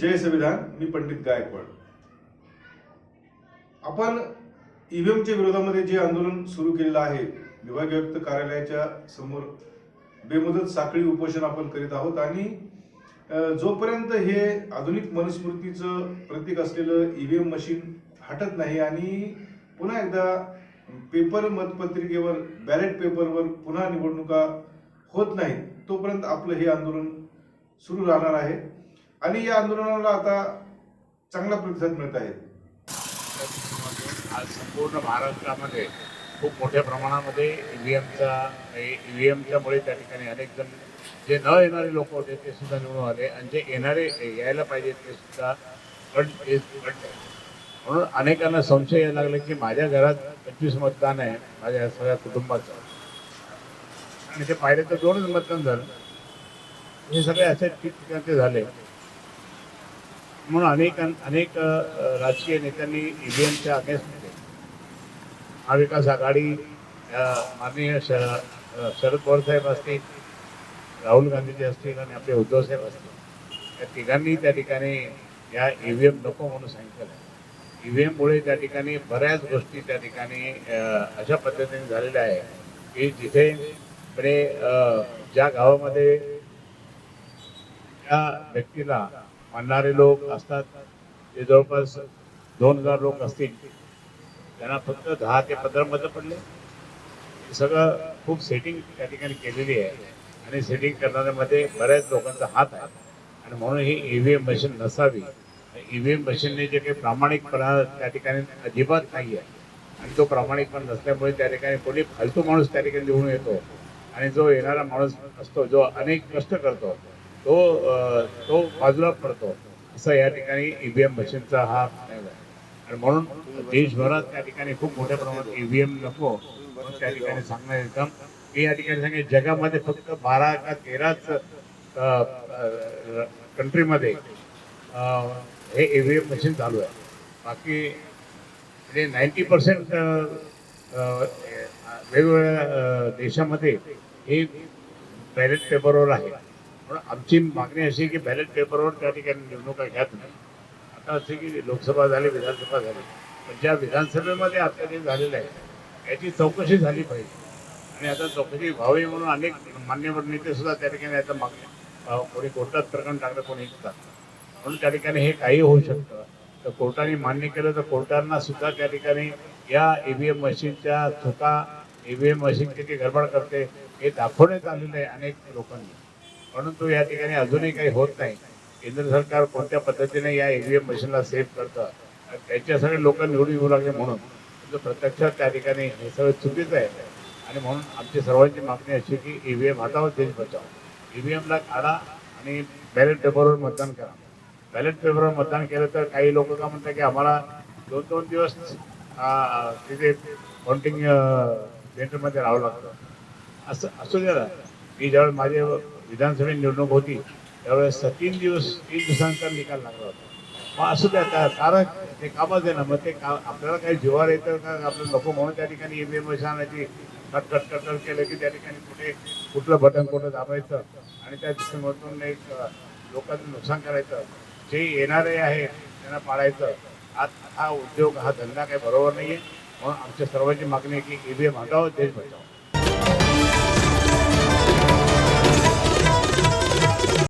जय संविधान मी पंडित गायकवाड. आपण ईव्हीएमच्या विरोधामध्ये जे आंदोलन सुरू केलेलं आहे विभागीय आयुक्त कार्यालयाच्या समोर बेमुदत साखळी उपोषण आपण करीत आहोत आणि जोपर्यंत हे आधुनिक मनुस्मृतीचं प्रतीक असलेलं ईव्हीएम मशीन हटत नाही आणि पुन्हा एकदा पेपर मतपत्रिकेवर बॅलेट पेपरवर पुन्हा निवडणुका होत नाहीत तोपर्यंत आपलं हे आंदोलन सुरू राहणार आहे. आणि या आंदोलनाला आता चांगला प्रतिसाद मिळत आहे. आज संपूर्ण महाराष्ट्रामध्ये खूप मोठ्या प्रमाणामध्ये ईव्हीएमचा ईव्हीएमच्यामुळे त्या ठिकाणी अनेक जण जे न येणारे लोक होते ते सुद्धा निवडून आले आणि जे येणारे यायला पाहिजे ते सुद्धा फ्रंट म्हणून अनेकांना संशय यायला लागला की माझ्या घरात पंचवीस मतदान आहे माझ्या सगळ्या कुटुंबाचं. आणि ते पाहिले तर दोनच मतदान झालं. हे सगळे असे ठिकठिकाणचे झाले. म्हणून अनेक अनेक राजकीय नेत्यांनी ईव्हीएमच्या अगेन्स्टमध्ये महाविकास आघाडी माननीय श शरद पवार साहेब असतील राहुल गांधीजी असतील आणि आपले उद्धव साहेब असतील. या तिघांनी त्या ठिकाणी या ई व्ही एम नको म्हणून सांगितलं. आहे ईव्हीएममुळे त्या ठिकाणी बऱ्याच गोष्टी त्या ठिकाणी अशा पद्धतीने झालेल्या आहे की जिथे म्हणजे ज्या गावामध्ये त्या व्यक्तीला मानणारे लोक असतात. ते जवळपास दोन हजार लोक असतील. त्यांना फक्त दहा ते पंधरा मतं पडले. हे सगळं खूप सेटिंग त्या ठिकाणी केलेली आहे. आणि सेटिंग करणाऱ्यामध्ये बऱ्याच लोकांचा हात आहे. आणि म्हणून ही ई व्ही एम मशीन नसावी. ई व्ही एम मशीनने जे काही प्रामाणिकपणा त्या ठिकाणी अजिबात नाही आहे आणि तो प्रामाणिकपणा नसल्यामुळे त्या ठिकाणी कोणी फालतू माणूस त्या ठिकाणी निवडून येतो. आणि जो येणारा माणूस असतो जो अनेक कष्ट करतो तो तो बाजूला पडतो. असा या ठिकाणी ईव्हीएम मशीनचा हा आहे. आणि म्हणून देशभरात त्या ठिकाणी खूप मोठ्या प्रमाणात ईव्हीएम नको. म्हणून त्या ठिकाणी सांगण्यात येतं मी या ठिकाणी सांगेन जगामध्ये फक्त बारा का तेराच कंट्रीमध्ये हे ईव्हीएम मशीन चालू आहे. बाकी म्हणजे नाईन्टी पर्सेंट वेगवेगळ्या देशामध्ये हे बॅलेट पेपरवर आहे. म्हणून आमची मागणी अशी की बॅलेट पेपरवर त्या ठिकाणी निवडणुका घ्यात नाही. आता असे की लोकसभा झाली विधानसभा झाली. पण ज्या विधानसभेमध्ये अत्याचार झालेलं आहे याची चौकशी झाली पाहिजे. आणि आता चौकशी व्हावी म्हणून अनेक मान्यवर नेते सुद्धा त्या ठिकाणी आता मागणी कोणी कोर्टात प्रकरण टाकलं कोणी इथं म्हणून त्या ठिकाणी हे काही होऊ शकतं. तर कोर्टाने मान्य केलं तर कोर्टांना सुद्धा त्या ठिकाणी या ए व्ही एम मशीनच्या चुका ईव्हीएम मशीन किती गडबड करते हे दाखवण्यात आलेलं आहे अनेक लोकांनी. परंतु या ठिकाणी अजूनही काही होत नाही. केंद्र सरकार कोणत्या पद्धतीने या ईव्हीएम मशीनला सेव्ह करतं? त्याच्यासाठी लोक निवडून येऊ लागले म्हणून. म्हणजे प्रत्यक्षात त्या ठिकाणी हे सगळं चुकीचं आहे. आणि म्हणून आमची सर्वांची मागणी अशी की ईव्हीएम हटावं देश बचाव. ईव्हीएमला काढा आणि बॅलेट पेपरवर मतदान करा. बॅलेट पेपरवर मतदान केलं तर काही लोक का म्हणतात की आम्हाला दोन दोन दिवस तिथे काउंटिंग सेंटरमध्ये राहावं लागतं. असं असू द्या मी ज्यावेळेस माझे विधानसभेत निवडणूक होती त्यावेळेस तीन दिवस तीन दिवसांचा निकाल लागला होता. मग असू द्या का कारण ते कामच आहे ना मग ते का आपल्याला काही जीवावर येतं का? आपलं नको म्हणून त्या ठिकाणी ईव्हीएम मशीन आणायची कट कट कट कट केलं की त्या ठिकाणी कुठे कुठलं बटन कुठं दाबायचं? आणि त्या दृष्टीमधून एक लोकांचं नुकसान करायचं. जे येणारे आहे त्यांना पाळायचं आज हा उद्योग हा धंदा काही बरोबर नाही आहे म्हणून आमच्या सर्वांची मागणी आहे की ईव्हीएम हटावं देश बचावं.